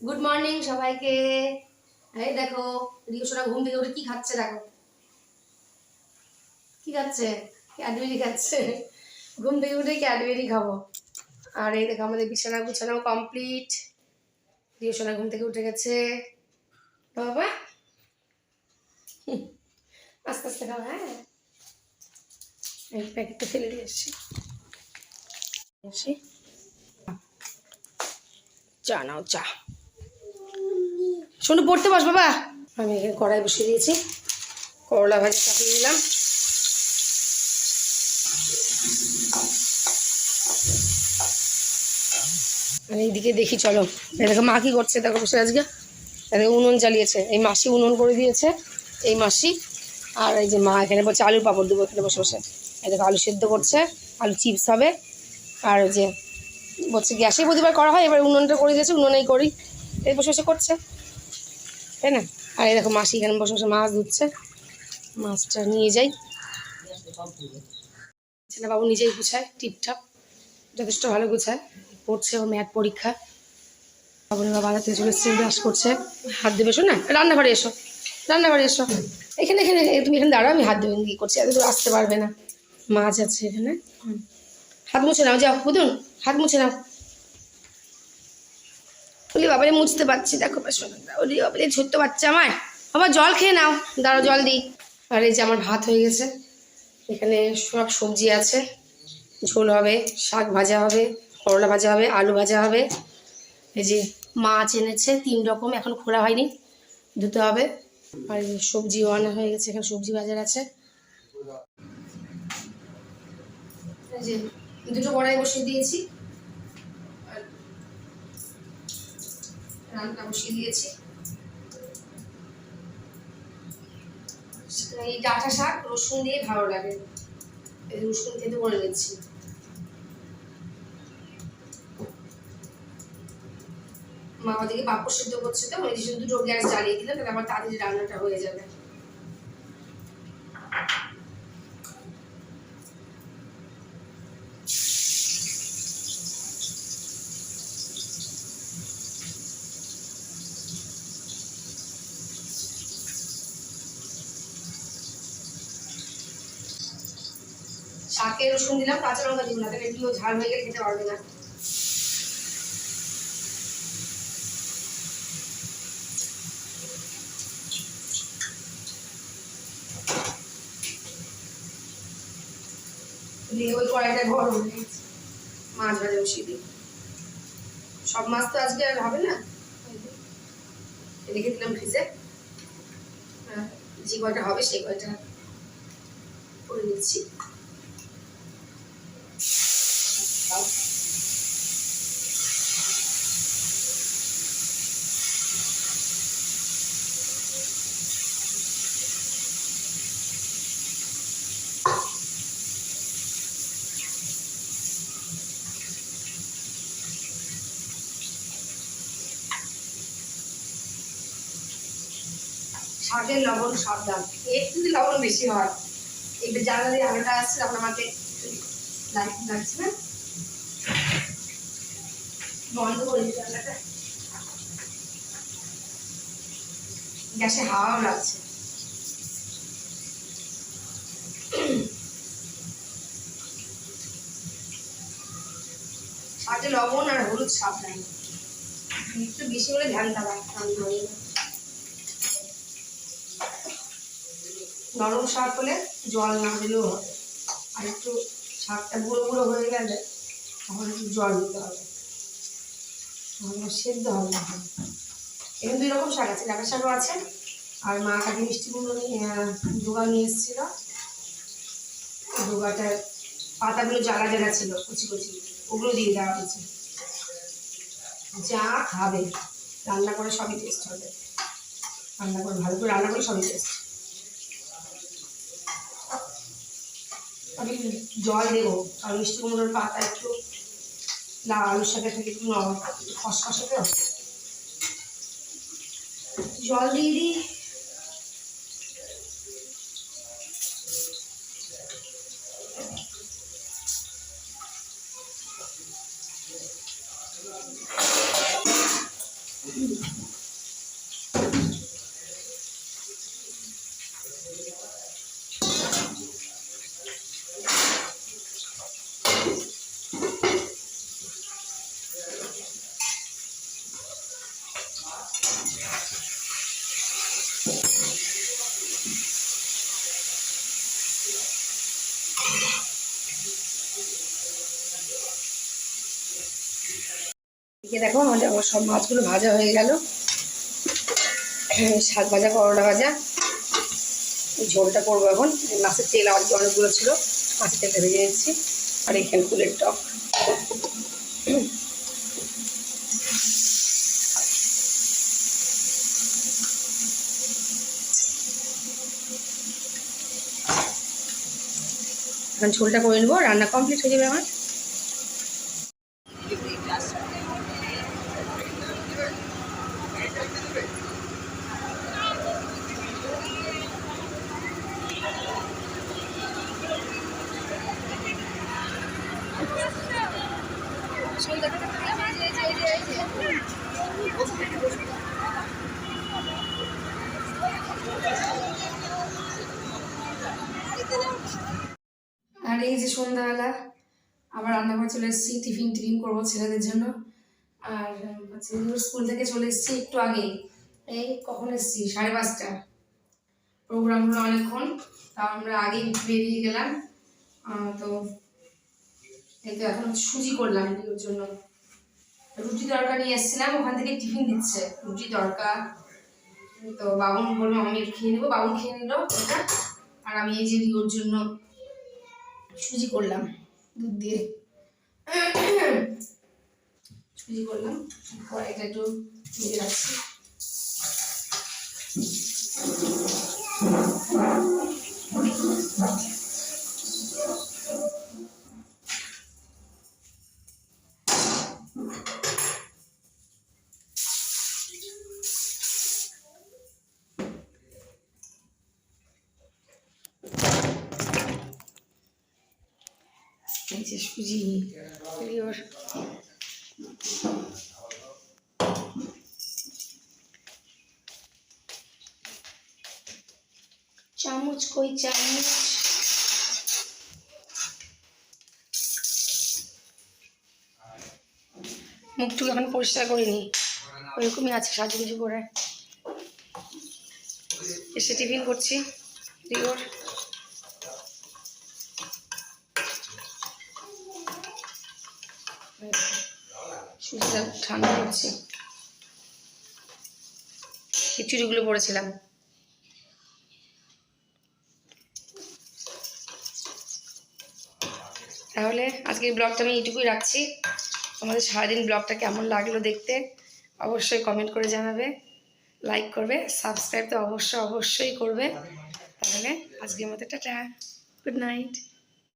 Good morning সবাইকে। এই দেখো রিউসোনা ঘুম থেকে উঠে কি খাচ্ছে দেখো। কি খাচ্ছে? ক্যাডবেরি খাচ্ছে। ঘুম থেকে উঠে ক্যাডবেরি খাব। আর এই দেখো, আমাদের বিছানা গুছানো কমপ্লিট রিউসোনা ঘুম থেকে উঠে গেছে। বাবা। আস্তে আস্তে খাও হ্যাঁ। এই প্যাকেটটা ফেলে দিয়ে এসছি আসি। চা নাও, চা। শোনো পড়তে বস বাবা। আমি এখানে কড়াই বসিয়ে দিয়েছি। করলা ভাজি চাপিয়ে দিলাম আর এইদিকে দেখি, চলো। দেখো, মা কি করছে? দেখো, বসে আজকে। এদিকে উনুন জ্বালিয়েছে। এই মাসি উনুন করে দিয়েছে, এই মাসি। আর এই যে মা, এখানে বলছে আলুর পাপড় দেবো, এখানে বসে বসে। এই দেখো, আলু সেদ্ধ করছে, আলু চিপস হবে। আর যে, বলছে গ্যাসে প্রতিবার করা হয়, এবার উনুনটা করে দিয়েছে, উনুনেই করি। এই বসে বসে করছে। তাই না? আর এই দেখো মাসি এখানে বসে বসে মাছ ধুচ্ছে মাছটা নিয়ে যাই। ছেলে বাবু নিজেই গুছায়, টিপটাপ। যথেষ্ট ভালো গুছায়। পড়ছে ও ম্যাথ পরীক্ষা। বাবুর এবার বাজার থেকে চলে এসছে ব্রাশ করছে। হাত দেবে শোন? রান্নাঘরে এসো। রান্নাঘরে এসো। এখানে এখানে তুমি এখানে দাঁড়াও, আমি হাত দেবেন কি করছি? এত দূর আসতে পারবে না। মাছ আছে এখানে। হাত মুছে নাও, যাও বুঝুন হাত মুছে নাও। ওলি বাবারে মুছতে পারছি, দেখো শোনা ওলি বাবারে ছোট্ট বাচ্চা আমার বাবা, জল খেয়ে নাও, দাঁড়াও, জল দিই। আর এই যে আমার ভাত হয়ে গেছে, এখানে সব সবজি আছে, ঝোল হবে, শাক ভাজা হবে, করলা ভাজা হবে, আলু ভাজা হবে। এই যে মাছ এনেছে, তিন রকম, এখন খোলা হয়নি ধুতে হবে। আর সবজিও আনা হয়ে গেছে, এখানে সবজি বাজার আছে। দুটো কড়াই বসিয়ে দিয়েছি রান্না বসিয়ে দিয়েছি। এই ডাঁটা শাক রসুন দিয়ে ভালো লাগে। রসুন খেতে করে নিচ্ছি মা ওদিকে পাপড় সিদ্ধ করছে তো, ওই দুটো গ্যাস জ্বালিয়ে দিলে তাহলে আমার তাড়াতাড়ি রান্নাটা হয়ে যাবে। শাকে রসুন দিলাম, কাঁচা লঙ্কা দিব না একটু ঝাল হয়ে গেলে খেতে পারবে না। দিয়ে মাছ সব মাছ তো আর হবে না? ফ্রিজে। যে কয়টা হবে সেই কয়টা করে নিচ্ছি। শাকের লবণ সাবধান একটু যদি লবণ বেশি হয় জানা দিয়ে আলোটা আসছে, তখন আমাকে লাগছে না বন্ধ করে দিই জানলাটা গ্যাসে হাওয়াও লাগছে। শাকে লবণ আর হলুদ সাবধান একটু বেশি করে ধ্যান দেওয়া রান্না নরম শাক হলে জল না দিলেও হবে আর একটু শাকটা গুঁড়ো গুঁড়ো হয়ে গেলে তখন একটু জল দিতে হবে। সেদ্ধ হবে না। এখানে দুই রকম শাক আছে ডাকা শাকও আছে, আর মা কাকি মিষ্টি কুমড়ো নিয়ে এসেছিল। ডোগাটার পাতাগুলো জ্বালা জ্বালা ছিল, কুচি কুচি, ওগুলো দিয়ে দেওয়া হয়েছে। যা খাবে, রান্না করে সবই টেস্ট হবে। রান্না করে, ভালো করে রান্না করে সবই টেস্ট আমি জল দেবো, আর মিষ্টি কুমড়োর পাতা একটু লাল আলুর সাথে থেকে একটু খসখসাতে খসখসে জল দিয়ে দিই। দেখো, আমাদের আমার সব মাছগুলো ভাজা হয়ে গেল। শাক ভাজা করলা ভাজা। ঝোলটা করব এখন। মাছের তেল আজকে অনেকগুলো ছিল। মাছের তেলটা ভেজে নিচ্ছি। আর এখানে ফুলের টক। ঝোলটা করে নেব রান্না কমপ্লিট হয়ে যাবে আমার। আর এই যে সন্ধ্যাবেলা আবার রান্নাঘরে চলে এসেছি, টিফিন টিফিন করব ছেলেদের জন্য। আর হচ্ছে স্কুল থেকে চলে এসেছি একটু আগে এই কখন এসেছি? সাড়ে পাঁচটা। প্রোগ্রাম হলো অনেকক্ষণ, তাও আমরা আগেই বেরিয়ে গেলাম। তো এই তো এখন সুজি করলাম ওর জন্য। রুটি তরকা নিয়ে এসেছিলাম, ওখান থেকে টিফিন দিচ্ছে। রুটি তরকা, তো বাবুন বলল, আমি খেয়ে নেব। বাবুন খেয়ে নিল এটা আর আমি এই যে ওর জন্য সুজি করলাম দুধ দিয়ে। সুজি করলাম কড়াইটা একটু দিয়ে রাখছি। যে সুজি ওর চামচ কই চামচ মুখটুকু এখন পরিষ্কার করিনি ওইরকমই আছে, সাজুগুজু করে। এসে টিফিন করছি রিওর সুজিটা ঠান্ডা করছি খিচুড়িগুলো পড়েছিলাম তাহলে আজকের ব্লগটা আমি এইটুকুই রাখছি। আমাদের সারাদিন ব্লগটা কেমন লাগল দেখতে অবশ্যই কমেন্ট করে জানাবে। লাইক করবে সাবস্ক্রাইব তো অবশ্যই অবশ্যই করবে। তাহলে আজকের মতো টাটা। Good night